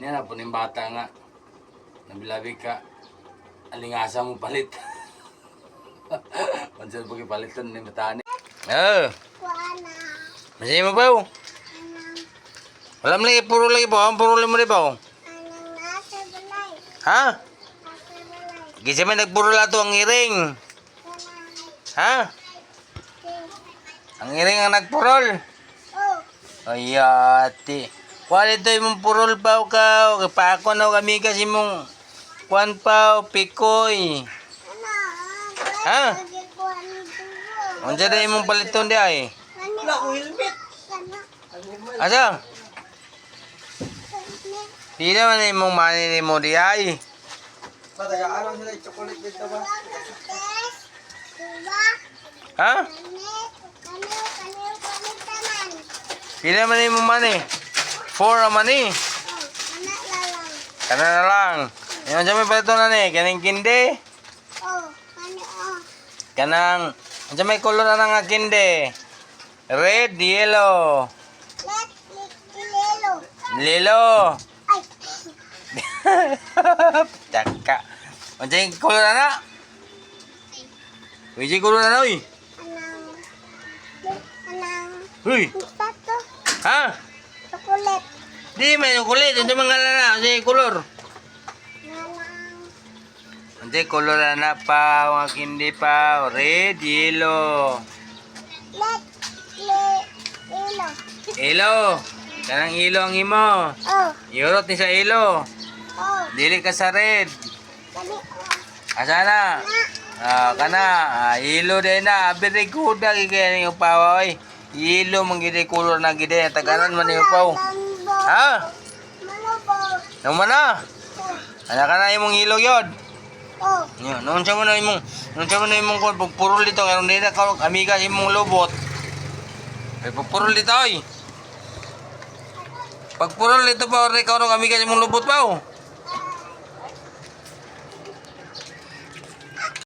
Niya na po ng bata nga. Nabilabi ka. Alingasa mo palit. Pansin po kipalitan ni Matani. Oh, Kuana. masaya mo ba? Wala mo lagi, puro lagi po. Ang puro mo rin po. Balay. Ha? Nasa balay. Gisa may nagpuro lato ang iring. Ha? Ang iring ang nagpurol. Oh. Ayati. Wala ito yung purol pa ka. O pa ako na kami kasi mong kwan pa pikoy. Ano? Ha? Ano. Unsa na imong paliton di ay? Wala ko helmet. Asa? Di naman imong manini mo di ay. Patayaan lang sila yung chocolate dito ba? Diba? Ha? Di naman imong mani. Eh. Oh. Anak lalang. Kana na lang. Yung sa may paliton na ni. Kaning. Oh. Oh. Kanang. Sa may color na nga kinde. Red, yellow. Lilo. Ay. Taka. Unsa yung color na na? Uy, color na na uy. Anang. Anang. Uy. Ha? Di may kulit. Unsa mga na? Color? Nanang. Unsa yung color na na pa? Mga kindi pa. Red, yellow. Ilo. Kanang ilo ang imo. Oh. Yorot ni sa ilo. Oh. Dili ka sa red. Asa na? Na. Ah, kana. Ah, ilo din na. Abiri kuda kaya ni upaw. Ilo manggidi color na gidi. Tagaran man ni upaw. Ha? Naman na. Ana ka na imong ilo yod. Oh. Yo, noon sa mo na imong, noon sa mo na imong kon pagpurol dito karon di na ka amiga imong lobot. Ay pagpurol dito oy. Pagpurol dito pa ore karon amiga imong lobot pa oh.